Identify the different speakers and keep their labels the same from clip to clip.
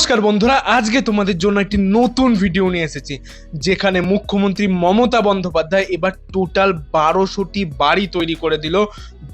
Speaker 1: নমস্কার বন্ধুরা, আজকে তোমাদের জন্য একটি নতুন ভিডিও নিয়ে এসেছি, যেখানে মুখ্যমন্ত্রী মমতা বন্দ্যোপাধ্যায় এবার টোটাল বারোশোটি বাড়ি তৈরি করে দিল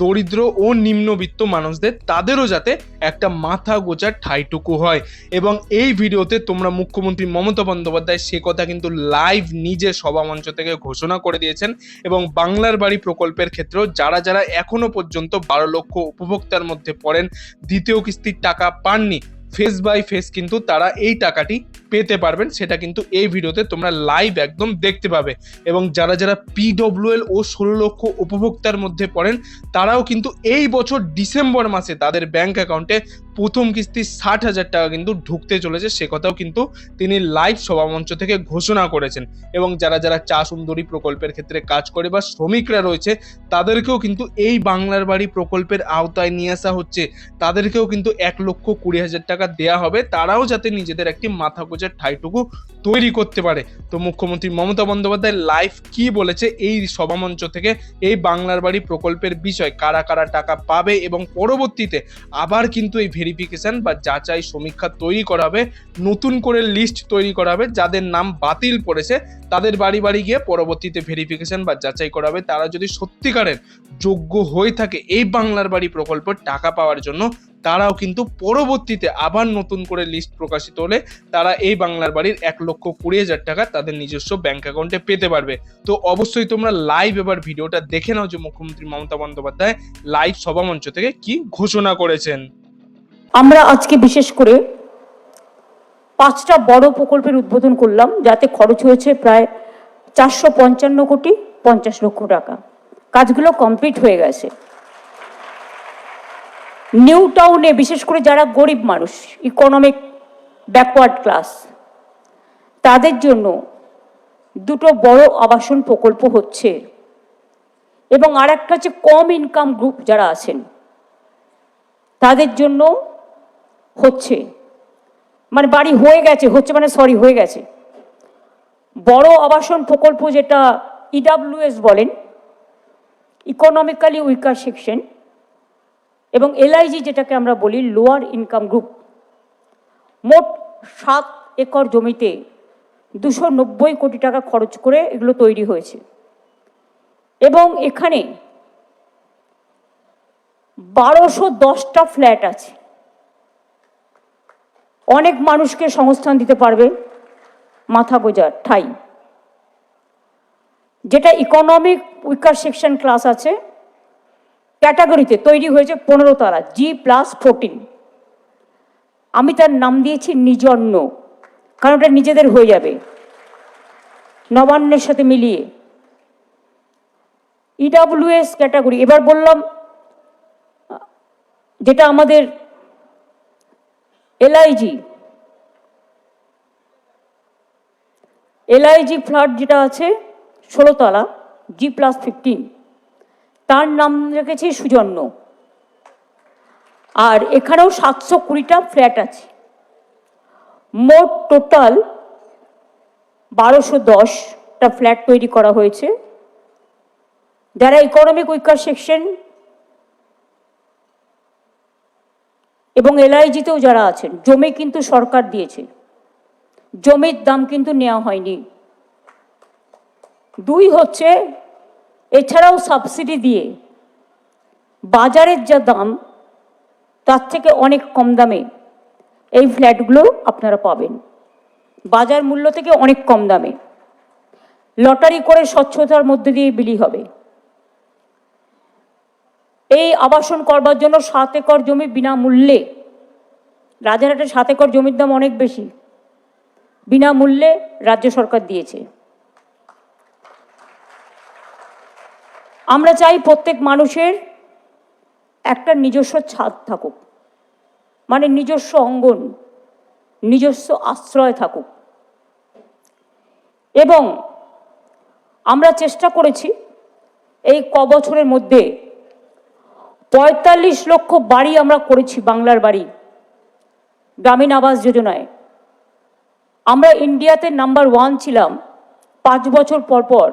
Speaker 1: দরিদ্র ও নিম্নবিত্ত মানুষদের, তাদেরও যাতে একটা মাথা গোচার ঠাইটুকু হয়। এবং এই ভিডিওতে তোমরা মুখ্যমন্ত্রী মমতা বন্দ্যোপাধ্যায় সে কথা কিন্তু লাইভ নিজে সভামঞ্চ থেকে ঘোষণা করে দিয়েছেন এবং বাংলার বাড়ি প্রকল্পের ক্ষেত্রেও যারা যারা এখনও পর্যন্ত বারো লক্ষ উপভোক্তার মধ্যে পড়েন, দ্বিতীয় কিস্তির টাকা পাননি ফেস বাই ফেস কিন্তু তারা এই টাকাটি পেতে পারবেন, সেটা কিন্তু এই ভিডিওতে তোমরা লাইভ একদম দেখতে পাবে। এবং যারা যারা পিডব্লিউএল ও ষোলো লক্ষ উপভোক্তার মধ্যে পড়েন, তারাও কিন্তু এই বছর ডিসেম্বর মাসে তাদের ব্যাংক অ্যাকাউন্টে প্রথম কিস্তি ষাট হাজার টাকা কিন্তু ঢুকতে চলেছে, সে কথাও কিন্তু তিনি লাইভ সভামঞ্চ থেকে ঘোষণা করেছেন। এবং যারা যারা চা সুন্দরী প্রকল্পের ক্ষেত্রে কাজ করে বা শ্রমিকরা রয়েছে, তাদেরকেও কিন্তু এই বাংলার বাড়ি প্রকল্পের আওতায় নিয়ে আসা হচ্ছে। তাদেরকেও কিন্তু এক লক্ষ কুড়ি হাজার টাকা দেয়া হবে তারাও যাতে নিজেদের একটি মাথা গোজার ঠাইটুকু তৈরি করতে পারে। তো মুখ্যমন্ত্রী মমতা বন্দ্যোপাধ্যায় লাইভ কি বলেছে এই সভামঞ্চ থেকে এই বাংলার বাড়ি প্রকল্পের বিষয়, কারা কারা টাকা পাবে এবং পরবর্তীতে আবার কিন্তু এই ভেরিফিকেশন বা যাচাই সমীক্ষা তৈরি করা হবে, নতুন করে লিস্ট তৈরি করা হবে, যাদের নাম বাতিল পড়েছে, তাদের বাড়ি বাড়ি গিয়ে পরবর্তীতে ভেরিফিকেশন বা যাচাই করা হবে। তারা যদি সত্যিকারের যোগ্য হয়ে থাকে এই বাংলার বাড়ি প্রকল্পের টাকা পাওয়ার জন্য তারাও কিন্তু পরবর্তীতে আবার নতুন করে লিস্ট প্রকাশিত হলে তারা এই বাংলার বাড়ির এক লক্ষ কুড়ি হাজার টাকা তাদের নিজস্ব ব্যাংক অ্যাকাউন্টে পেতে পারবে। তো অবশ্যই তোমরা লাইভ এবার ভিডিওটা দেখে নাও যে মুখ্যমন্ত্রী মমতা বন্দ্যোপাধ্যায় লাইভ সভামঞ্চ থেকে কি ঘোষণা করেছেন।
Speaker 2: আমরা আজকে বিশেষ করে পাঁচটা বড় প্রকল্পের উদ্বোধন করলাম, যাতে খরচ হয়েছে প্রায় চারশো পঞ্চান্ন কোটি পঞ্চাশ লক্ষ টাকা। কাজগুলো কমপ্লিট হয়ে গেছে। নিউ টাউনে, বিশেষ করে যারা গরিব মানুষ ইকোনমিক ব্যাকওয়ার্ড ক্লাস তাদের জন্য দুটো বড় আবাসন প্রকল্প হচ্ছে। এবং আর একটা হচ্ছে কম ইনকাম গ্রুপ যারা আছেন, তাদের জন্য হচ্ছে মানে বাড়ি হয়ে গেছে, হচ্ছে মানে সরি হয়ে গেছে। বড় আবাসন প্রকল্প যেটা ইডাব্লিউএস বলেন ইকোনমিক্যালি উইকার সেকশন এবং এলআইজি যেটাকে আমরা বলি লোয়ার ইনকাম গ্রুপ মোট সাত একর জমিতে দুশো নব্বই কোটি টাকা খরচ করে এগুলো তৈরি হয়েছে। এবং এখানে বারোশো দশটা ফ্ল্যাট আছে। অনেক মানুষকে সংস্থান দিতে পারবে মাথা গোজার ঠাই। যেটা ইকোনমিক উইকার সেকশন ক্লাস আছে ক্যাটাগরিতে তৈরি হয়েছে পনেরো তারা জি প্লাস ফোরটিন আমি তার নাম দিয়েছি নিজন্য, কারণ ওটা নিজেদের হয়ে যাবে। নবান্নের সাথে মিলিয়ে। ইডাব্লিউএস ক্যাটাগরি, এবার বললাম, যেটা আমাদের এলআইজি এলআইজি ফ্ল্যাট যেটা আছে ষোলোতলা জি প্লাস ফিফটিন তার নাম রেখেছি সুজন্য। আর এখানেও সাতশো কুড়িটা ফ্ল্যাট আছে। মোট টোটাল বারোশো দশটা ফ্ল্যাট তৈরি করা হয়েছে। যারা ইকোনমিক উইকার সেকশন এবং এলআইজিতেও যারা আছেন, জমি কিন্তু সরকার দিয়েছে। জমির দাম কিন্তু নেওয়া হয়নি। দুই হচ্ছে এছাড়াও সাবসিডি দিয়ে বাজারের যা দাম, তার থেকে অনেক কম দামে এই ফ্ল্যাটগুলো আপনারা পাবেন। বাজার মূল্য থেকে অনেক কম দামে। লটারি করে স্বচ্ছতার মধ্যে দিয়ে বিলি হবে। এই আবাসন করবার জন্য সাত একর জমি বিনামূল্যে, রাজারহাটে সাত একর জমির দাম অনেক বেশি। বিনামূল্যে রাজ্য সরকার দিয়েছে। আমরা চাই প্রত্যেক মানুষের একটা নিজস্ব ছাদ থাকুক মানে নিজস্ব অঙ্গন, নিজস্ব আশ্রয় থাকুক। এবং আমরা চেষ্টা করেছি এই ক বছরের মধ্যে পঁয়তাল্লিশ লক্ষ বাড়ি আমরা করেছি বাংলার বাড়ি, গ্রামীণ আবাস যোজনায়। আমরা ইন্ডিয়াতে নাম্বার ওয়ান ছিলাম পাঁচ বছর পর পর,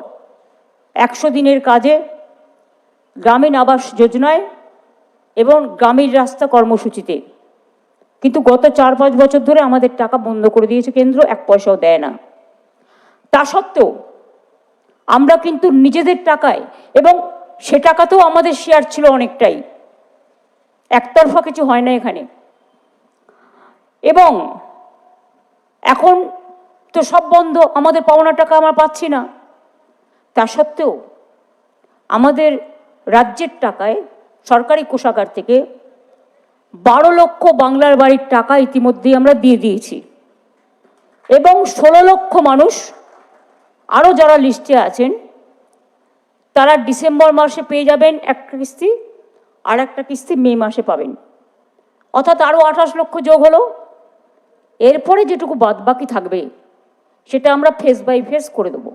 Speaker 2: একশো দিনের কাজে গ্রামীণ আবাস যোজনায় এবং গ্রামীণ রাস্তা কর্মসূচিতে। কিন্তু গত চার পাঁচ বছর ধরে আমাদের টাকা বন্ধ করে দিয়েছে কেন্দ্র, এক পয়সাও দেয় না। তা সত্ত্বেও আমরা কিন্তু নিজেদের টাকায় এবং সে টাকাতেও আমাদের শেয়ার ছিল অনেকটাই। একতরফা কিছু হয় না এখানে। এবং এখন তো সব বন্ধ, আমাদের পাওনা টাকা আমরা পাচ্ছি না। তা সত্ত্বেও আমাদের রাজ্যের টাকায়, সরকারি কোষাগার থেকে বারো লক্ষ বাংলার বাড়ির টাকা ইতিমধ্যেই আমরা দিয়ে দিয়েছি। এবং ষোলো লক্ষ মানুষ আরও যারা লিস্টে আছেন, তারা ডিসেম্বর মাসে পেয়ে যাবেন একটা কিস্তি আর একটা কিস্তি মে মাসে পাবেন। অর্থাৎ আরও আঠাশ লক্ষ যোগ হলো। এরপরে যেটুকু বাদ বাকি থাকবে, সেটা আমরা ফেস বাই ফেস করে দেব।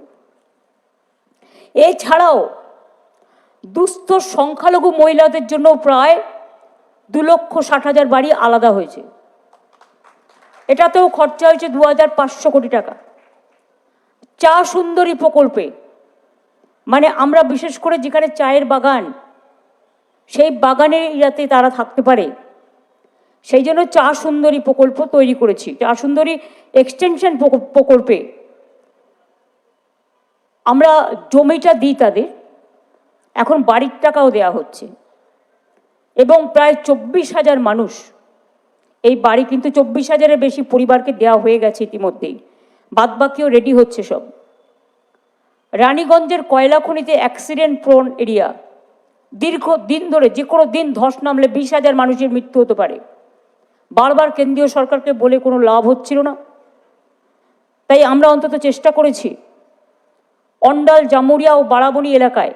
Speaker 2: এছাড়াও দুস্থ সংখ্যালঘু মহিলাদের জন্য প্রায় দু লক্ষ ষাট হাজার বাড়ি আলাদা হয়েছে। এটাতেও খরচা হয়েছে দু হাজার পাঁচশো কোটি টাকা। চা সুন্দরী প্রকল্পে মানে আমরা বিশেষ করে যেখানে চায়ের বাগান, সেই বাগানে যাতে তারা থাকতে পারে। সেই জন্য চা সুন্দরী প্রকল্প তৈরি করেছি। চা সুন্দরী এক্সটেনশন প্রকল্পে আমরা জমিটা দিই তাদের। এখন বাড়ির টাকাও দেয়া হচ্ছে। এবং প্রায় চব্বিশ হাজার মানুষ এই বাড়ি কিন্তু চব্বিশ হাজারের বেশি পরিবারকে দেওয়া হয়ে গেছে ইতিমধ্যেই। বাদবাকিও রেডি হচ্ছে সব। রানীগঞ্জের কয়লা খনিতে অ্যাক্সিডেন্ট প্রোন এরিয়া দীর্ঘ দিন ধরে যে কোনো দিন ধস নামলে বিশ হাজার মানুষের মৃত্যু হতে পারে। বারবার কেন্দ্রীয় সরকারকে বলে কোনো লাভ হচ্ছিল না। তাই আমরা অন্তত চেষ্টা করেছি। অন্ডাল, জামুরিয়া ও বারাবণী এলাকায়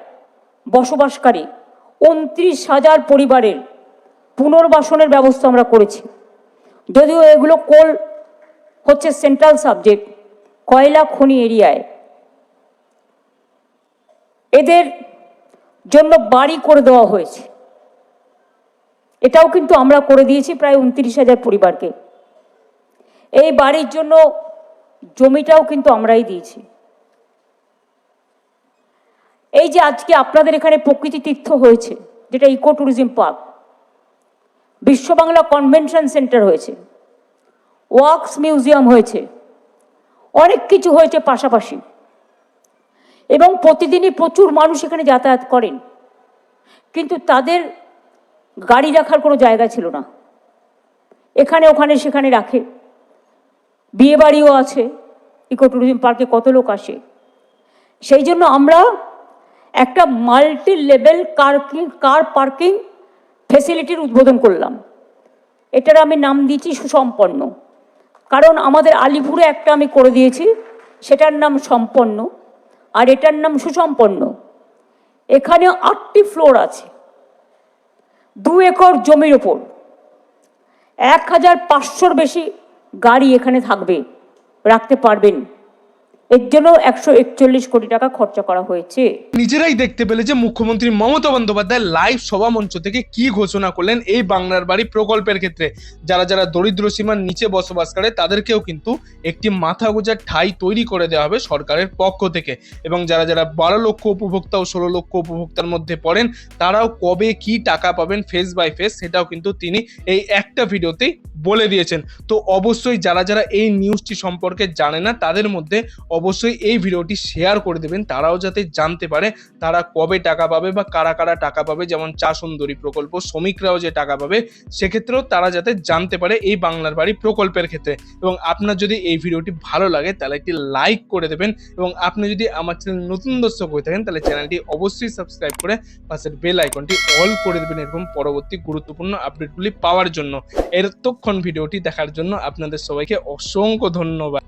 Speaker 2: বসবাসকারী উনত্রিশ হাজার পরিবারের পুনর্বাসনের ব্যবস্থা আমরা করেছি। যদিও এগুলো কোল হচ্ছে সেন্ট্রাল সাবজেক্ট কয়লা খনি এরিয়ায়। এদের জন্য বাড়ি করে দেওয়া হয়েছে। এটাও কিন্তু আমরা করে দিয়েছি প্রায় উনত্রিশ হাজার পরিবারকে। এই বাড়ির জন্য জমিটাও কিন্তু আমরাই দিয়েছি এই যে আজকে আপনাদের এখানে প্রকৃতি তীর্থ হয়েছে, যেটা eco tourism park Biswa Bangla convention centre হয়েছে ওয়াক্স মিউজিয়াম হয়েছে, অনেক কিছু হয়েছে পাশাপাশি। এবং প্রতিদিনই প্রচুর মানুষ এখানে যাতায়াত করেন, কিন্তু তাদের গাড়ি রাখার কোনো জায়গা ছিল না। এখানে, ওখানে, সেখানে রাখে। বিয়ে বাড়িও আছে ইকো ট্যুরিজম পার্কে কত লোক আসে। সেই জন্য আমরা একটা multi level car car parking ফেসিলিটির উদ্বোধন করলাম। এটার আমি নাম দিয়েছি সুসম্পন্ন। কারণ আমাদের আলিপুরে একটা আমি করে দিয়েছি, সেটার নাম সম্পন্ন, আর এটার নাম সুসম্পন্ন। এখানে আটটি ফ্লোর আছে। দু একর জমির ওপর এক হাজার পাঁচশোর বেশি গাড়ি এখানে থাকবে, রাখতে পারবেন। এর জন্য একশো একচল্লিশ কোটি টাকা খরচা করা হয়েছে।
Speaker 1: নিজেরাই দেখতে পেলে যে মুখ্যমন্ত্রী মমতা বন্দ্যোপাধ্যায় লাইভ সভা মঞ্চ থেকে কি ঘোষণা করলেন এই বাংলার বাড়ি প্রকল্পের ক্ষেত্রে। যারা যারা দরিদ্র সীমার নিচে বসবাস করে, তাদেরকেও কিন্তু একটি মাথা গোজার ঠাই তৈরি করে দেওয়া হবে সরকারের পক্ষ থেকে। এবং যারা যারা বারো লক্ষ উপভোক্তা ও ষোলো লক্ষ উপভোক্তার মধ্যে পড়েন, তারাও কবে কি টাকা পাবেন ফেস বাই ফেস সেটাও কিন্তু তিনি এই একটা ভিডিওতেই বলে দিয়েছেন। তো অবশ্যই যারা যারা এই নিউজটি সম্পর্কে জানে না, তাদের মধ্যে অবশ্যই এই ভিডিওটি শেয়ার করে দেবেন। তারাও যাতে জানতে পারে তারা কবে টাকা পাবে বা কারা কারা টাকা পাবে। যেমন চা সুন্দরী প্রকল্প, শ্রমিকরাও যে টাকা পাবে, সেক্ষেত্রেও তারা যাতে জানতে পারে এই বাংলার বাড়ি প্রকল্পের ক্ষেত্রে। এবং আপনার যদি এই ভিডিওটি ভালো লাগে, তাহলে একটি লাইক করে দেবেন। এবং আপনি যদি আমার চ্যানেল নতুন দর্শক হয়ে থাকেন, তাহলে চ্যানেলটি অবশ্যই সাবস্ক্রাইব করে পাশের বেল আইকনটি অল করে দেবেন। এরকম পরবর্তী গুরুত্বপূর্ণ আপডেটগুলি পাওয়ার জন্য। এর এতক্ষণ ভিডিওটি দেখার জন্য আপনাদের সবাইকে অসংখ্য ধন্যবাদ।